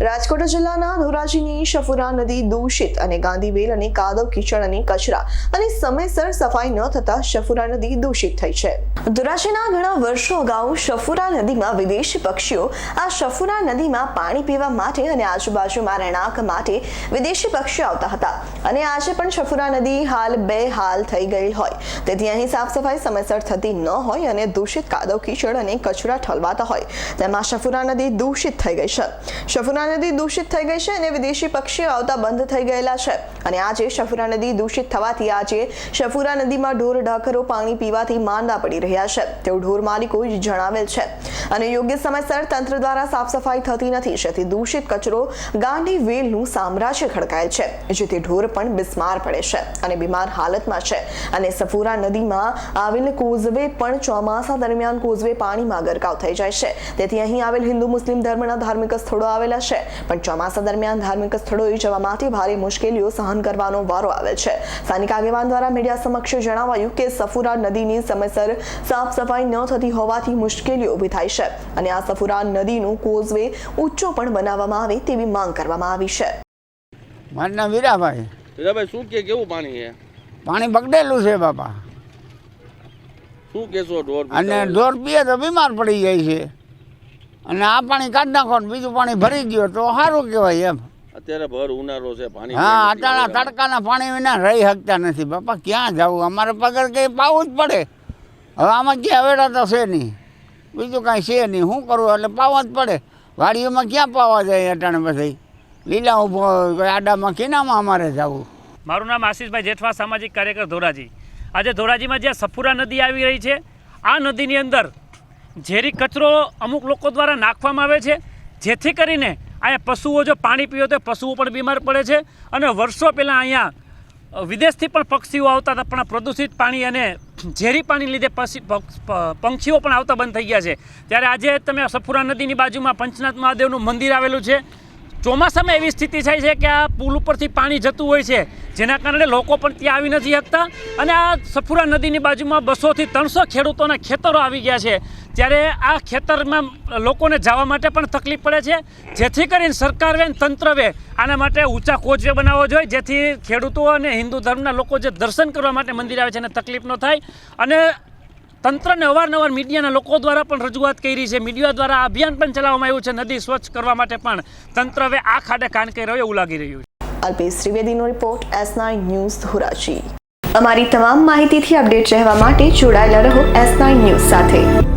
રાજકોટ જિલ્લાના ધોરાજીની શફુરા નદી દૂષિત અને ગાંધીવેલ અને કાદવ કિચડ અને કચરા અને સમયસર સફાઈ ન થતા શફુરા નદી દૂષિત થઈ છે. ધોરાજીના ઘણા વર્ષો અગાઉ શફુરા નદીમાં વિદેશી પક્ષીઓ આ શફુરા નદીમાં પાણી પીવા માટે અને આજુબાજુમાં રહેણાંક માટે વિદેશી પક્ષીઓ આવતા હતા. અને આજે પણ શફુરા નદી હાલ બે હાલ થઈ ગઈ હોય. તેથી અહીં સાફ સફાઈ સમયસર થતી ન હોય અને દૂષિત કાદવ કીચડ અને કચરા ઠલવાતા હોય. તેમાં શફુરા નદી દૂષિત થઈ ગઈ છે. શફુરા નદી દૂષિત થઈ ગઈ છે અને વિદેશી પક્ષીઓ આવતા બંધ થઈ ગયેલા છે. અને આજે શફુરા નદી દૂષિત થવાથી આજે શફુરા નદીમાં ઢોર ઢાકરો પાણી પીવાથી માંદા પડી રહ્યા છે. તેવું ઢોર માલિકો જણાવેલ છે. અને યોગ્ય સમયસર તંત્ર દ્વારા સાફ સફાઈ થતી નથી. જેથી દૂષિત કચરો ગાંડી વેલનું સામ્રાજ્ય ખડકાય છે, જેથી ઢોર પણ બિસ્માર પડે છે અને બીમાર હાલતમાં છે. અને સફુરા નદીમાં આવેલ કોઝવે પણ ચોમાસા દરમિયાન કોઝવે પાણીમાં ગરકાવ થઈ જાય છે. તેથી અહીં આવેલ હિન્દુ મુસ્લિમ ધર્મના ધાર્મિક સ્થળો આવેલા છે. પણ ચોમાસા દરમિયાન ધાર્મિક સ્થળોએ જવા માટે ભારે મુશ્કેલીઓ સહન કરવાનો વારો આવે છે. સ્થાનિક આગેવાન દ્વારા મીડિયા સમક્ષ જણાવાયું કે સફુરા નદીની સમયસર સાફ સફાઈ ન થતી હોવાથી મુશ્કેલીઓ ઊભી થાય છે અને આ સફુરા નદીનું કોઝવે ઊંચો પણ બનાવવામાં આવે તેવી માંગ કરવામાં આવી છે. મારું નામ વીરાભાઈ. હીરાભાઈ શું કે કેવું પાણી છે? પાણી બગડેલું છે બાપા. શું કેશો ઢોર અને ઢોર પીએ તો બીમાર પડી જાય છે. અને આ પાણી કાઢી નાખો બીજું પાણી ભરી ગયો તો સારું કહેવાય એમ. અત્યારે ભર ઉનાળો છે પાણી હા અટાણા તડકાના પાણી વિના રહી શકતા નથી બાપા ક્યાં જવું? અમારે પગાર કંઈ પાવું જ પડે. હવે આમાં ક્યાં અવેડા તો છે નહીં. બીજું કાંઈ છે નહીં. શું કરવું એટલે પાવા જ પડે. વાડીઓમાં ક્યાં પાવા જાય અટાણે પછી લીલા ઊભો આડામાં કિનામાં અમારે જવું. મારું નામ આશીષભાઈ જેઠવા સામાજિક કાર્યકર ધોરાજી. આજે ધોરાજીમાં જ્યાં સફુરા નદી આવી રહી છે આ નદીની અંદર ઝેરી કચરો અમુક લોકો દ્વારા નાખવામાં આવે છે જેથી કરીને અહીંયા પશુઓ જો પાણી પીવે તો પશુઓ પણ બીમાર પડે છે અને વર્ષો પહેલાં અહીંયા વિદેશથી પણ પક્ષીઓ આવતા હતા, પણ પ્રદૂષિત પાણી અને ઝેરી પાણી લીધે પંખીઓ પણ આવતા બંધ થઈ ગયા છે. ત્યારે આજે તમે સફુરા નદીની બાજુમાં પંચનાથ મહાદેવનું મંદિર આવેલું છે. ચોમાસામાં એવી સ્થિતિ થાય છે કે આ પુલ ઉપરથી પાણી જતું હોય છે, જેના કારણે લોકો પણ ત્યાં આવી નથી શકતા. અને આ સફુરા નદીની બાજુમાં બસોથી ત્રણસો ખેડૂતોના ખેતરો આવી ગયા છે. ત્યારે આ ખેતરમાં લોકોને જવા માટે પણ તકલીફ પડે છે. જેથી કરીને સરકાર વે ને તંત્ર વે આના માટે ઊંચા કોચવે બનાવવો જોઈએ. જેથી ખેડૂતો અને હિન્દુ ધર્મના લોકો જે દર્શન કરવા માટે મંદિર આવે છે એને તકલીફ ન થાય. અને તંત્રને અવારનવાર મીડિયાના લોકો દ્વારા પણ રજૂઆત કરી છે. મીડિયા દ્વારા અભિયાન પણ ચલાવવામાં આવ્યું છે. નદી સ્વચ્છ કરવા માટે પણ તંત્ર હવે આ ખાડે કાન કરી રહ્યો, એવું લાગી રહ્યું છે. Alpesh ત્રિવેદીનો report, S nine news Dhoraji. અમારી તમામ માહિતીથી અપડેટ રહેવા માટે જોડાયેલા રહો એસ નાઇન ન્યૂઝ સાથે.